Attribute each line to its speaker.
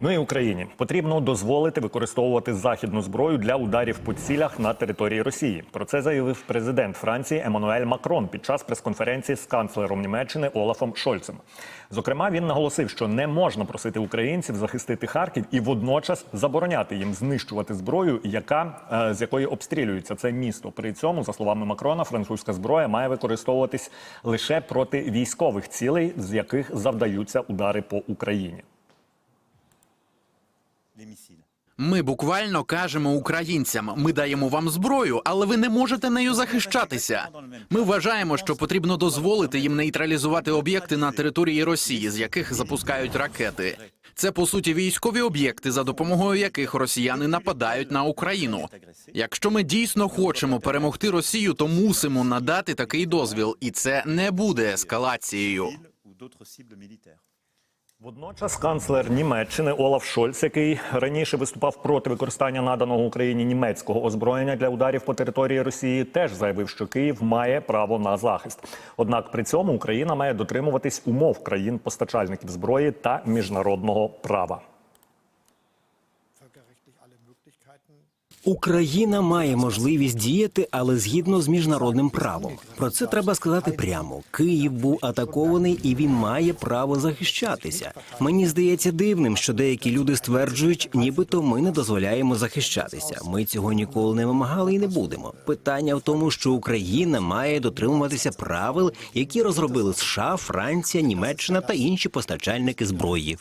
Speaker 1: Ну і Україні потрібно дозволити використовувати західну зброю для ударів по цілях на території Росії. Про це заявив президент Франції Еммануель Макрон під час прес-конференції з канцлером Німеччини Олафом Шольцем. Зокрема, він наголосив, що не можна просити українців захистити Харків і водночас забороняти їм знищувати зброю, яка е, з якої обстрілюється це місто. При цьому, за словами Макрона, французька зброя має використовуватись лише проти військових цілей, з яких завдаються удари по Україні.
Speaker 2: Ми буквально кажемо українцям: ми даємо вам зброю, але ви не можете нею захищатися. Ми вважаємо, що потрібно дозволити їм нейтралізувати об'єкти на території Росії, з яких запускають ракети. Це по суті військові об'єкти, за допомогою яких росіяни нападають на Україну. Якщо ми дійсно хочемо перемогти Росію, то мусимо надати такий дозвіл, і це не буде ескалацією.
Speaker 1: Водночас канцлер Німеччини Олаф Шольц, який раніше виступав проти використання наданого Україні німецького озброєння для ударів по території Росії, теж заявив, що Київ має право на захист. Однак при цьому Україна має дотримуватись умов країн-постачальників зброї та міжнародного права.
Speaker 3: Україна має можливість діяти, але згідно з міжнародним правом. Про це треба сказати прямо. Київ був атакований і він має право захищатися. Мені здається дивним, що деякі люди стверджують, нібито ми не дозволяємо захищатися. Ми цього ніколи не вимагали і не будемо. Питання в тому, що Україна має дотримуватися правил, які розробили США, Франція, Німеччина та інші постачальники зброї.